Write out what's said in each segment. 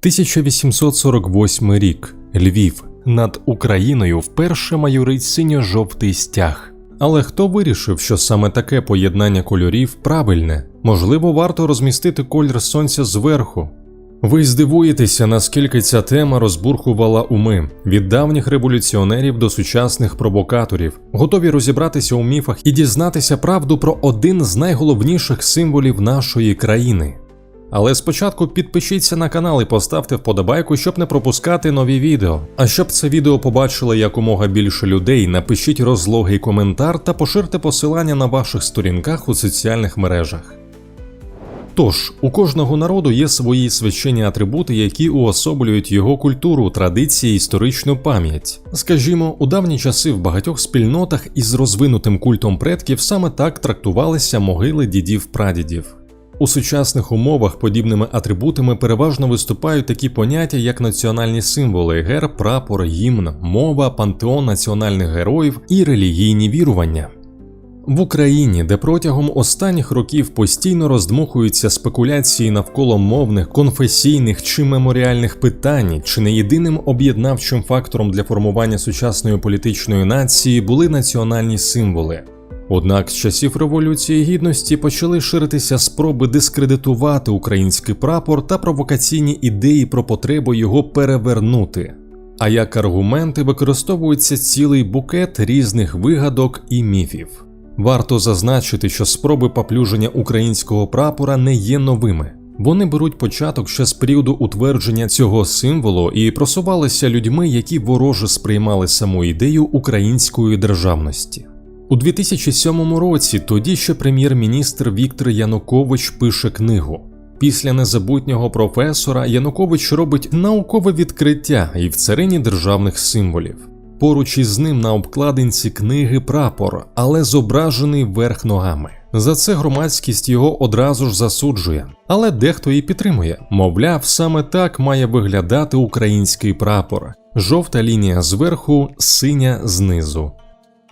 1848 рік. Львів. Над Україною вперше майорить синьо-жовтий стяг. Але хто вирішив, що саме таке поєднання кольорів правильне? Можливо, варто розмістити колір сонця зверху. Ви здивуєтеся, наскільки ця тема розбурхувала уми від давніх революціонерів до сучасних провокаторів, готові розібратися у міфах і дізнатися правду про один з найголовніших символів нашої країни. Але спочатку підпишіться на канал і поставте вподобайку, щоб не пропускати нові відео. А щоб це відео побачило якомога більше людей, напишіть розлогий коментар та поширте посилання на ваших сторінках у соціальних мережах. Тож, у кожного народу є свої священні атрибути, які уособлюють його культуру, традиції, історичну пам'ять. Скажімо, у давні часи в багатьох спільнотах із розвинутим культом предків саме так трактувалися могили дідів-прадідів. У сучасних умовах подібними атрибутами переважно виступають такі поняття, як національні символи, герб, прапор, гімн, мова, пантеон національних героїв і релігійні вірування. В Україні, де протягом останніх років постійно роздмухуються спекуляції навколо мовних, конфесійних чи меморіальних питань, чи не єдиним об'єднавчим фактором для формування сучасної політичної нації були національні символи. Однак з часів Революції Гідності почали ширитися спроби дискредитувати український прапор та провокаційні ідеї про потребу його перевернути. А як аргументи використовується цілий букет різних вигадок і міфів. Варто зазначити, що спроби поплюження українського прапора не є новими. Вони беруть початок ще з періоду утвердження цього символу і просувалися людьми, які вороже сприймали саму ідею української державності. У 2007 році тоді ще прем'єр-міністр Віктор Янукович пише книгу. Після незабутнього професора Янукович робить наукове відкриття і в царині державних символів. Поруч із ним на обкладинці книги прапор, але зображений верх ногами. За це громадськість його одразу ж засуджує, але дехто і підтримує. Мовляв, саме так має виглядати український прапор: жовта лінія зверху, синя знизу.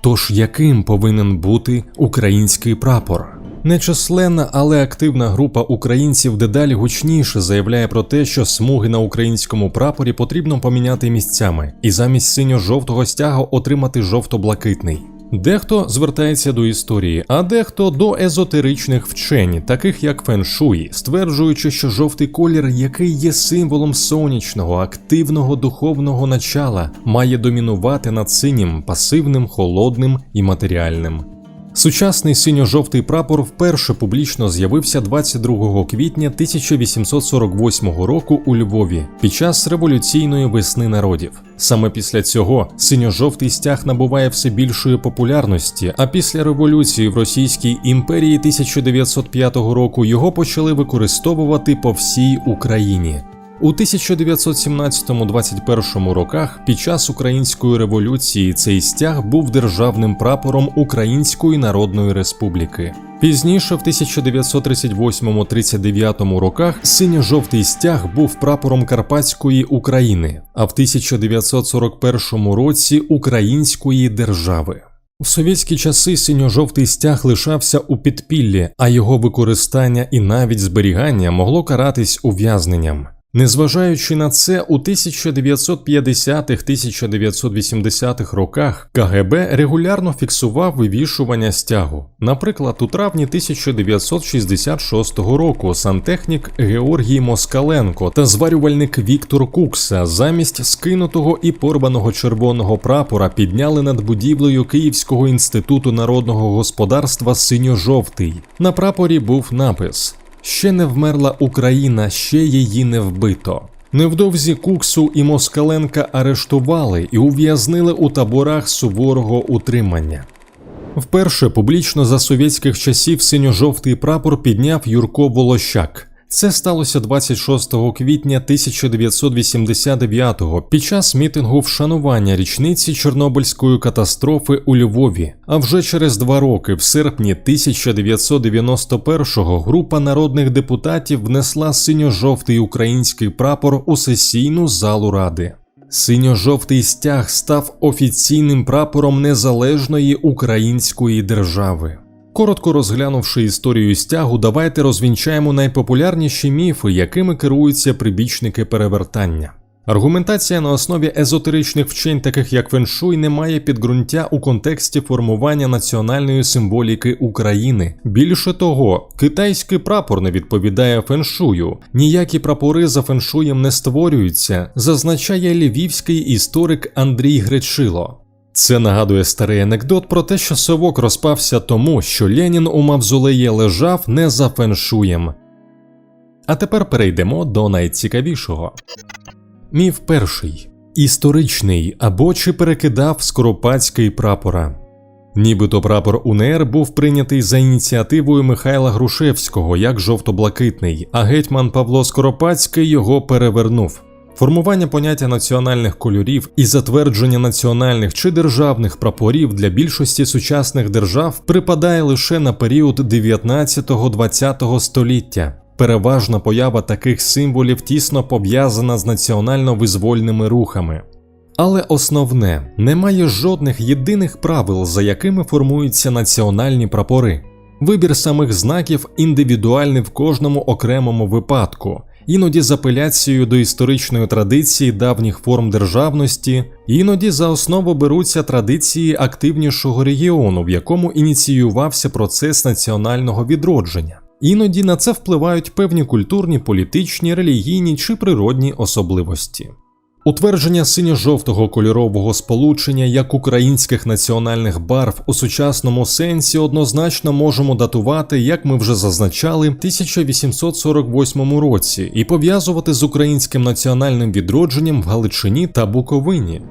Тож яким повинен бути український прапор? Нечисленна, але активна група українців дедалі гучніше заявляє про те, що смуги на українському прапорі потрібно поміняти місцями, і замість синьо-жовтого стягу отримати жовто-блакитний. Дехто звертається до історії, а дехто до езотеричних вчень, таких як феншуї, стверджуючи, що жовтий колір, який є символом сонячного, активного духовного начала, має домінувати над синім, пасивним, холодним і матеріальним. Сучасний синьо-жовтий прапор вперше публічно з'явився 22 квітня 1848 року у Львові під час революційної весни народів. Саме після цього синьо-жовтий стяг набуває все більшої популярності, а після революції в Російській імперії 1905 року його почали використовувати по всій Україні. У 1917-21 роках під час української революції цей стяг був державним прапором Української Народної Республіки. Пізніше, в 1938-39 роках, синьо-жовтий стяг був прапором Карпатської України, а в 1941 році Української держави. В совєтські часи синьо-жовтий стяг лишався у підпіллі, а його використання і навіть зберігання могло каратись ув'язненням. Незважаючи на це, у 1950-1980-х роках КГБ регулярно фіксував вивішування стягу. Наприклад, у травні 1966 року сантехнік Георгій Москаленко та зварювальник Віктор Кукса замість скинутого і порваного червоного прапора підняли над будівлею Київського інституту народного господарства синьо-жовтий. На прапорі був напис. Ще не вмерла Україна, ще її не вбито. Невдовзі Куксу і Москаленка арештували і ув'язнили у таборах суворого утримання. Вперше публічно за совєтських часів синьо-жовтий прапор підняв Юрко Волощак. Це сталося 26 квітня 1989-го під час мітингу вшанування річниці Чорнобильської катастрофи у Львові. А вже через два роки, в серпні 1991-го, група народних депутатів внесла синьо-жовтий український прапор у сесійну залу ради. Синьо-жовтий стяг став офіційним прапором незалежної української держави. Коротко розглянувши історію стягу, давайте розвінчаємо найпопулярніші міфи, якими керуються прибічники перевертання. Аргументація на основі езотеричних вчень, таких як феншуй, не має підґрунтя у контексті формування національної символіки України. Більше того, китайський прапор не відповідає феншую, ніякі прапори за феншуєм не створюються, зазначає львівський історик Андрій Гречило. Це нагадує старий анекдот про те, що совок розпався тому, що Ленін у мавзолеї лежав не за феншуєм. А тепер перейдемо до найцікавішого. Міф перший історичний або чи перекидав скоропадський прапора. Нібито прапор УНР був прийнятий за ініціативою Михайла Грушевського як жовто-блакитний, а гетьман Павло Скоропадський його перевернув. Формування поняття національних кольорів і затвердження національних чи державних прапорів для більшості сучасних держав припадає лише на період 19-20 століття. Переважна поява таких символів тісно пов'язана з національно-визвольними рухами. Але основне, немає жодних єдиних правил, за якими формуються національні прапори. Вибір самих знаків індивідуальний в кожному окремому випадку, іноді з апеляцією до історичної традиції давніх форм державності, іноді за основу беруться традиції активнішого регіону, в якому ініціювався процес національного відродження. Іноді на це впливають певні культурні, політичні, релігійні чи природні особливості. Утвердження синьо-жовтого кольорового сполучення як українських національних барв у сучасному сенсі однозначно можемо датувати, як ми вже зазначали, 1848 році і пов'язувати з українським національним відродженням в Галичині та Буковині.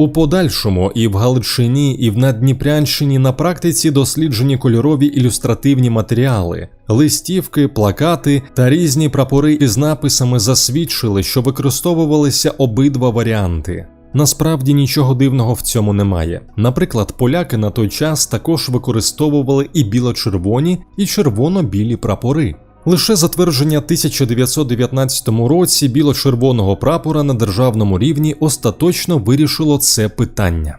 У подальшому і в Галичині, і в Надніпрянщині на практиці досліджені кольорові ілюстративні матеріали, листівки, плакати та різні прапори із написами засвідчили, що використовувалися обидва варіанти. Насправді нічого дивного в цьому немає. Наприклад, поляки на той час також використовували і біло-червоні, і червоно-білі прапори. Лише затвердження 1919 році біло-червоного прапора на державному рівні остаточно вирішило це питання.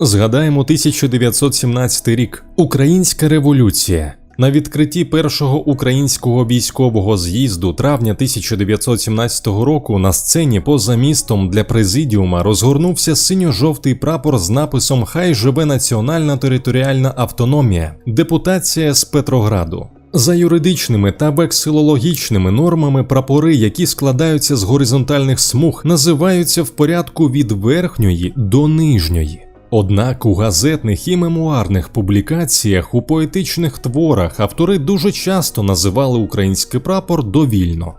Згадаємо 1917 рік Українська революція. На відкритті першого українського військового з'їзду травня 1917 року на сцені поза містом для президіума розгорнувся синьо-жовтий прапор з написом Хай живе національна територіальна автономія, депутація з Петрограду. За юридичними та вексилологічними нормами прапори, які складаються з горизонтальних смуг, називаються в порядку від верхньої до нижньої. Однак у газетних і мемуарних публікаціях у поетичних творах автори дуже часто називали український прапор довільно.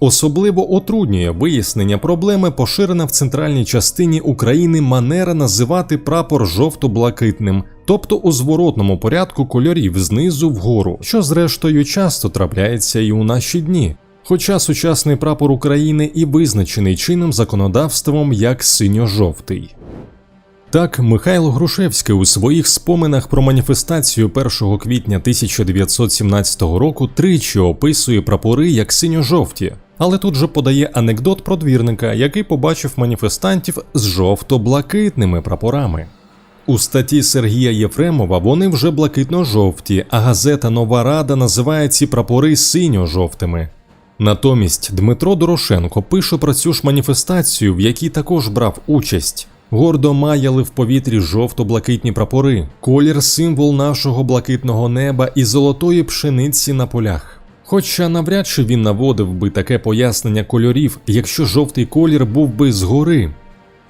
Особливо отруднює вияснення проблеми, поширена в центральній частині України манера називати прапор жовто-блакитним, тобто у зворотному порядку кольорів знизу вгору, що зрештою часто трапляється і у наші дні. Хоча сучасний прапор України і визначений чинним законодавством як синьо-жовтий. Так, Михайло Грушевський у своїх споминах про маніфестацію 1 квітня 1917 року тричі описує прапори як синьо-жовті, але тут же подає анекдот про двірника, який побачив маніфестантів з жовто-блакитними прапорами. У статті Сергія Єфремова вони вже блакитно-жовті, а газета Нова Рада називає ці прапори синьо-жовтими. Натомість Дмитро Дорошенко пише про цю ж маніфестацію, в якій також брав участь. Гордо маяли в повітрі жовто-блакитні прапори, колір символ нашого блакитного неба і золотої пшениці на полях. Хоча навряд чи він наводив би таке пояснення кольорів, якщо жовтий колір був би згори.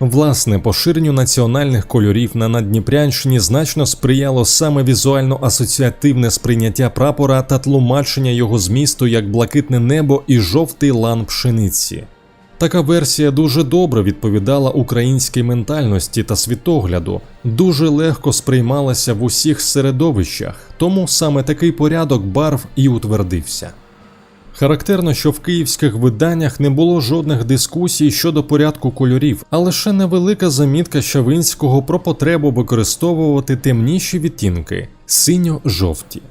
Власне, поширенню національних кольорів на Надніпрянщині значно сприяло саме візуально асоціативне сприйняття прапора та тлумачення його змісту як блакитне небо і жовтий лан пшениці. Така версія дуже добре відповідала українській ментальності та світогляду, дуже легко сприймалася в усіх середовищах, тому саме такий порядок барв і утвердився. Характерно, що в київських виданнях не було жодних дискусій щодо порядку кольорів, а лише невелика замітка Щавинського про потребу використовувати темніші відтінки синьо-жовті.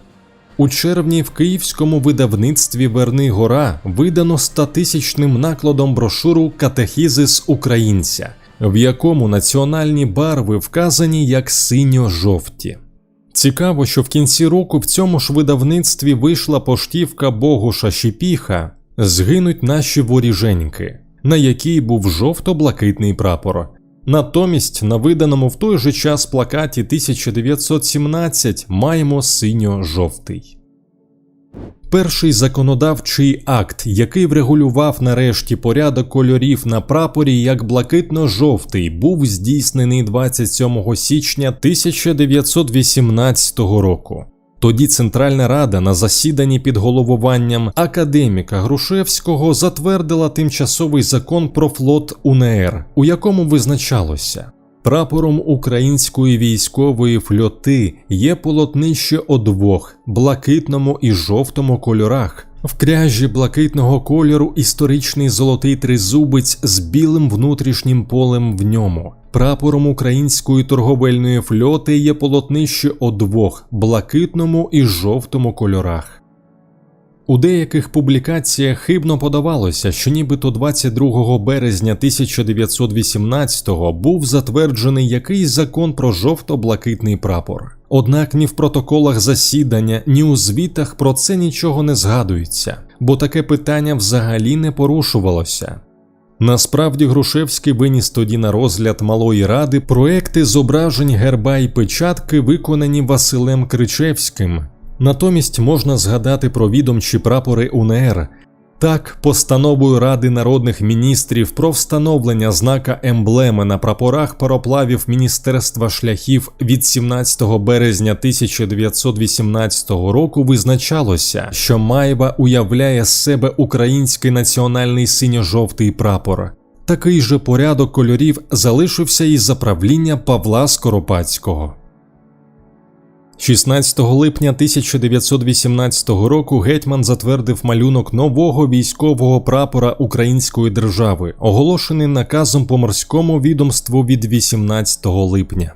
У червні в київському видавництві Верни Гора видано статисячним накладом брошуру Катехізис українця, в якому національні барви вказані як синьо-жовті. Цікаво, що в кінці року в цьому ж видавництві вийшла поштівка Богуша Шіпіха Згинуть наші воріженьки, на якій був жовто-блакитний прапор. Натомість на виданому в той же час плакаті 1917 маємо синьо-жовтий. Перший законодавчий акт, який врегулював нарешті порядок кольорів на прапорі як блакитно-жовтий, був здійснений 27 січня 1918 року. Тоді Центральна Рада на засіданні під головуванням академіка Грушевського затвердила тимчасовий закон про флот УНР, у якому визначалося. Прапором української військової флоти є полотнище у двох блакитному і жовтому кольорах. В кряжі блакитного кольору історичний золотий тризубець з білим внутрішнім полем в ньому. Прапором української торговельної флоти є полотнище у двох блакитному і жовтому кольорах. У деяких публікаціях хибно подавалося, що нібито 22 березня 1918-го був затверджений якийсь закон про жовто-блакитний прапор. Однак ні в протоколах засідання, ні у звітах про це нічого не згадується, бо таке питання взагалі не порушувалося. Насправді Грушевський виніс тоді на розгляд малої ради проекти зображень герба і печатки, виконані Василем Кричевським. Натомість можна згадати про відомчі прапори УНР. Так, постановою Ради народних міністрів про встановлення знака емблеми на прапорах пароплавів Міністерства шляхів від 17 березня 1918 року визначалося, що Майва уявляє з себе український національний синьо-жовтий прапор. Такий же порядок кольорів залишився із за правління Павла Скоропадського. 16 липня 1918 року гетьман затвердив малюнок нового військового прапора Української держави, оголошений наказом по морському відомству від 18 липня.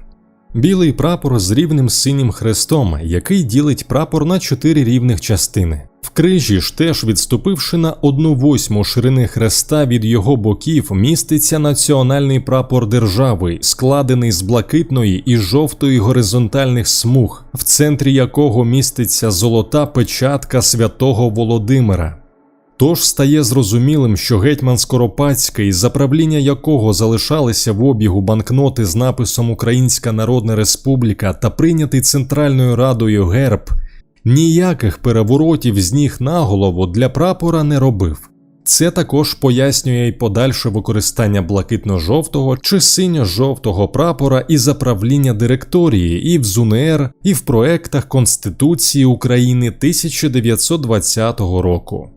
Білий прапор з рівним синім хрестом, який ділить прапор на чотири рівних частини. В крижі ж теж відступивши на одну восьму ширини хреста від його боків, міститься національний прапор держави, складений з блакитної і жовтої горизонтальних смуг, в центрі якого міститься золота печатка святого Володимира. Тож стає зрозумілим, що гетьман Скоропадський, за правління якого залишалися в обігу банкноти з написом Українська Народна Республіка та прийнятий Центральною Радою герб, ніяких переворотів з ніг на голову для прапора не робив. Це також пояснює й подальше використання блакитно-жовтого чи синьо-жовтого прапора і заправління директорії і в ЗУНР, і в проектах Конституції України 1920 року.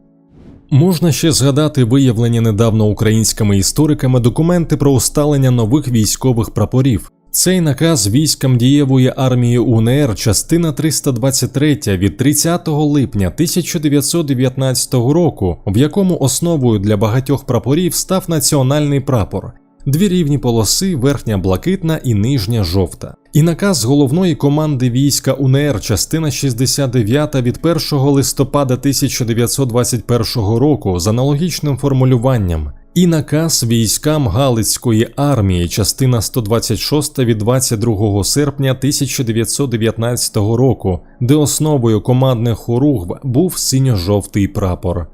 Можна ще згадати виявлені недавно українськими істориками документи про усталення нових військових прапорів. Цей наказ військам дієвої армії УНР, частина 323 від 30 липня 1919 року, в якому основою для багатьох прапорів став національний прапор, дві рівні полоси, верхня блакитна і нижня жовта. І наказ головної команди війська УНР, частина 69 від 1 листопада 1921 року з аналогічним формулюванням. І наказ військам Галицької армії, частина 126 від 22 серпня 1919 року, де основою командних хоругв був синьо-жовтий прапор.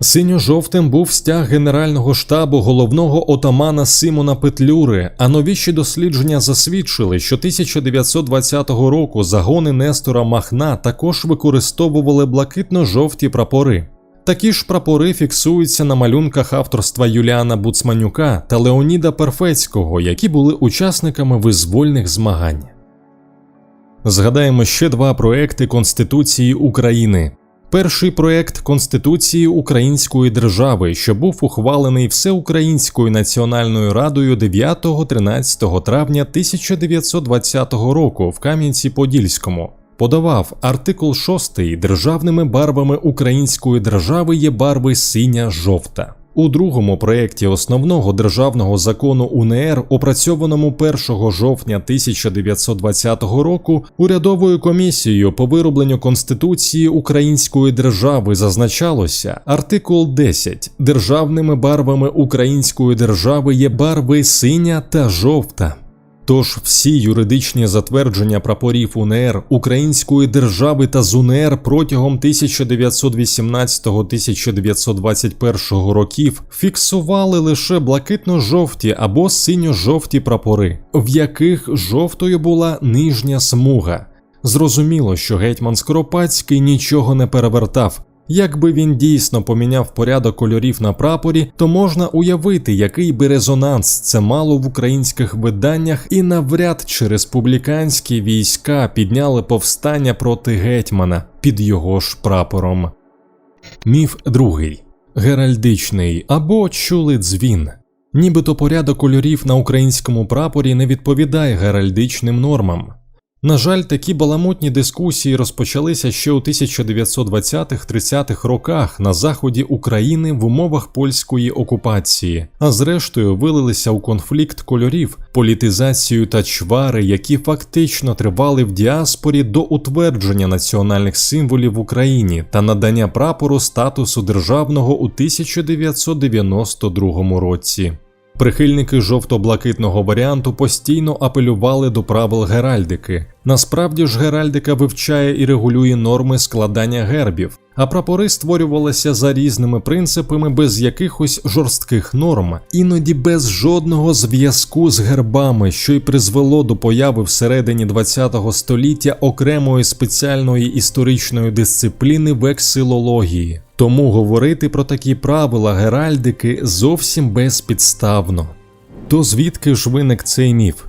Синьо-жовтим був стяг Генерального штабу головного отамана Симона Петлюри, а новіші дослідження засвідчили, що 1920 року загони Нестора Махна також використовували блакитно-жовті прапори. Такі ж прапори фіксуються на малюнках авторства Юліана Буцманюка та Леоніда Перфецького, які були учасниками визвольних змагань. Згадаємо ще два проекти Конституції України. Перший проект Конституції Української держави, що був ухвалений Всеукраїнською національною радою 9-13 травня 1920 року в Кам'янці-Подільському, подавав артикул 6 державними барвами Української держави є барви синя жовта. У другому проєкті основного державного закону УНР, опрацьованому 1 жовтня 1920 року, урядовою комісією по виробленню Конституції Української держави зазначалося артикул 10 державними барвами Української держави є барви синя та жовта. Тож всі юридичні затвердження прапорів УНР Української держави та ЗУНР протягом 1918-1921 років фіксували лише блакитно-жовті або синьо-жовті прапори, в яких жовтою була нижня смуга. Зрозуміло, що гетьман Скоропадський нічого не перевертав. Якби він дійсно поміняв порядок кольорів на прапорі, то можна уявити, який би резонанс це мало в українських виданнях, і навряд чи республіканські війська підняли повстання проти гетьмана під його ж прапором. Міф другий геральдичний або чули дзвін. Нібито порядок кольорів на українському прапорі не відповідає геральдичним нормам. На жаль, такі баламутні дискусії розпочалися ще у 1920-30-х роках на заході України в умовах польської окупації, а зрештою вилилися у конфлікт кольорів, політизацію та чвари, які фактично тривали в діаспорі до утвердження національних символів в Україні та надання прапору статусу державного у 1992 році. Прихильники жовто-блакитного варіанту постійно апелювали до правил геральдики. Насправді ж геральдика вивчає і регулює норми складання гербів, а прапори створювалися за різними принципами без якихось жорстких норм, іноді без жодного зв'язку з гербами, що й призвело до появи всередині ХХ століття окремої спеціальної історичної дисципліни вексилології. Тому говорити про такі правила геральдики зовсім безпідставно. То звідки ж виник цей міф?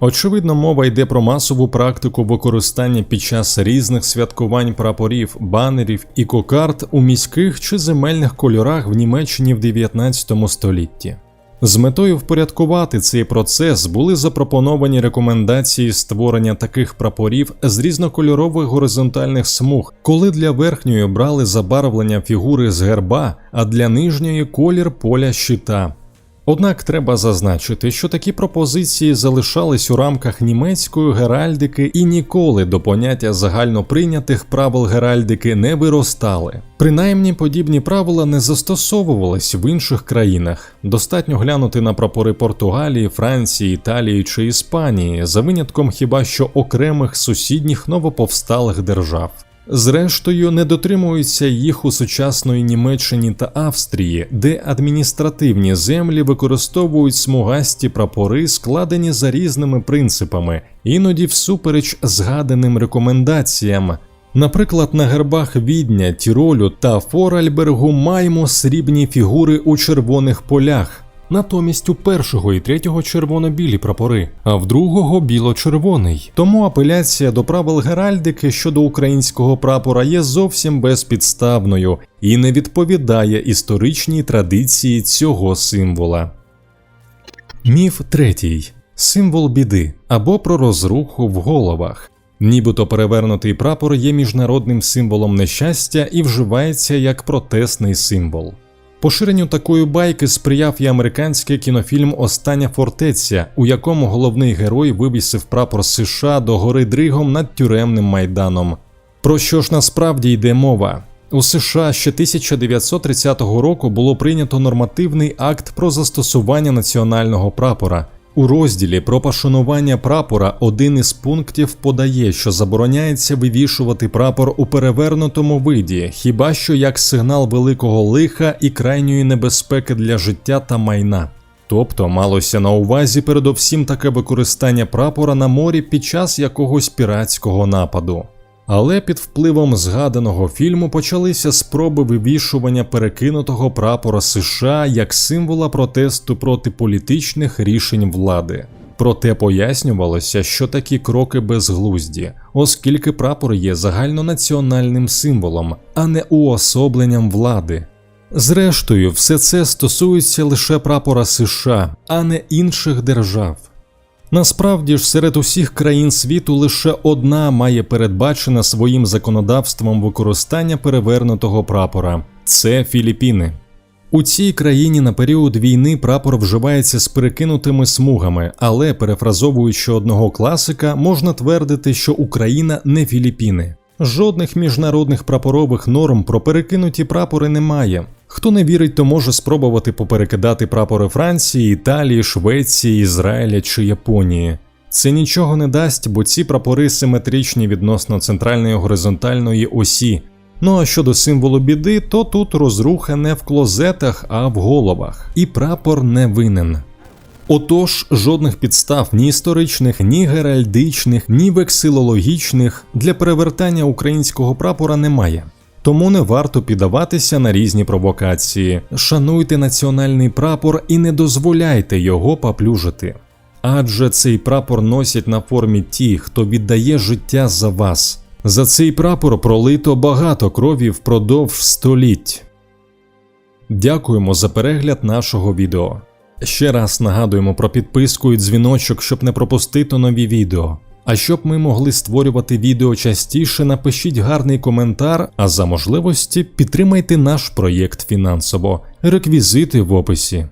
Очевидно, мова йде про масову практику використання під час різних святкувань прапорів, банерів і кокард у міських чи земельних кольорах в Німеччині в 19 столітті. З метою впорядкувати цей процес були запропоновані рекомендації створення таких прапорів з різнокольорових горизонтальних смуг, коли для верхньої брали забарвлення фігури з герба, а для нижньої колір поля щита. Однак треба зазначити, що такі пропозиції залишались у рамках німецької геральдики і ніколи до поняття загальноприйнятих правил геральдики не виростали. Принаймні подібні правила не застосовувались в інших країнах. Достатньо глянути на прапори Португалії, Франції, Італії чи Іспанії, за винятком хіба що окремих сусідніх новоповсталих держав. Зрештою, не дотримуються їх у сучасної Німеччині та Австрії, де адміністративні землі використовують смугасті прапори, складені за різними принципами, іноді всупереч згаданим рекомендаціям. Наприклад, на гербах Відня, Тіролю та Форальбергу маємо срібні фігури у червоних полях. Натомість у першого і третього червоно-білі прапори, а в другого біло-червоний. Тому апеляція до правил геральдики щодо українського прапора є зовсім безпідставною і не відповідає історичній традиції цього символа. Міф третій символ біди або про розруху в головах. Нібито перевернутий прапор є міжнародним символом нещастя і вживається як протестний символ. Поширенню такої байки сприяв і американський кінофільм Остання фортеця, у якому головний герой вивісив прапор США до гори Дригом над тюремним майданом. Про що ж насправді йде мова? У США ще 1930 року було прийнято нормативний акт про застосування національного прапора. У розділі про пошанування прапора один із пунктів подає, що забороняється вивішувати прапор у перевернутому виді, хіба що як сигнал великого лиха і крайньої небезпеки для життя та майна. Тобто малося на увазі передовсім таке використання прапора на морі під час якогось піратського нападу. Але під впливом згаданого фільму почалися спроби вивішування перекинутого прапора США як символа протесту проти політичних рішень влади. Проте пояснювалося, що такі кроки безглузді, оскільки прапор є загальнонаціональним символом, а не уособленням влади. Зрештою, все це стосується лише прапора США, а не інших держав. Насправді ж серед усіх країн світу лише одна має передбачена своїм законодавством використання перевернутого прапора це Філіппіни. У цій країні на період війни прапор вживається з перекинутими смугами, але перефразовуючи одного класика, можна твердити, що Україна не Філіппіни. Жодних міжнародних прапорових норм про перекинуті прапори немає. Хто не вірить, то може спробувати поперекидати прапори Франції, Італії, Швеції, Ізраїля чи Японії. Це нічого не дасть, бо ці прапори симетричні відносно центральної горизонтальної осі. Ну а щодо символу біди, то тут розруха не в клозетах, а в головах, і прапор не винен. Отож, жодних підстав ні історичних, ні геральдичних, ні вексилологічних для перевертання українського прапора немає. Тому не варто піддаватися на різні провокації. Шануйте національний прапор і не дозволяйте його поплюжити. Адже цей прапор носять на формі ті, хто віддає життя за вас. За цей прапор пролито багато крові впродовж століть. Дякуємо за перегляд нашого відео. Ще раз нагадуємо про підписку і дзвіночок, щоб не пропустити нові відео. А щоб ми могли створювати відео частіше, напишіть гарний коментар, а за можливості підтримайте наш проєкт фінансово. Реквізити в описі.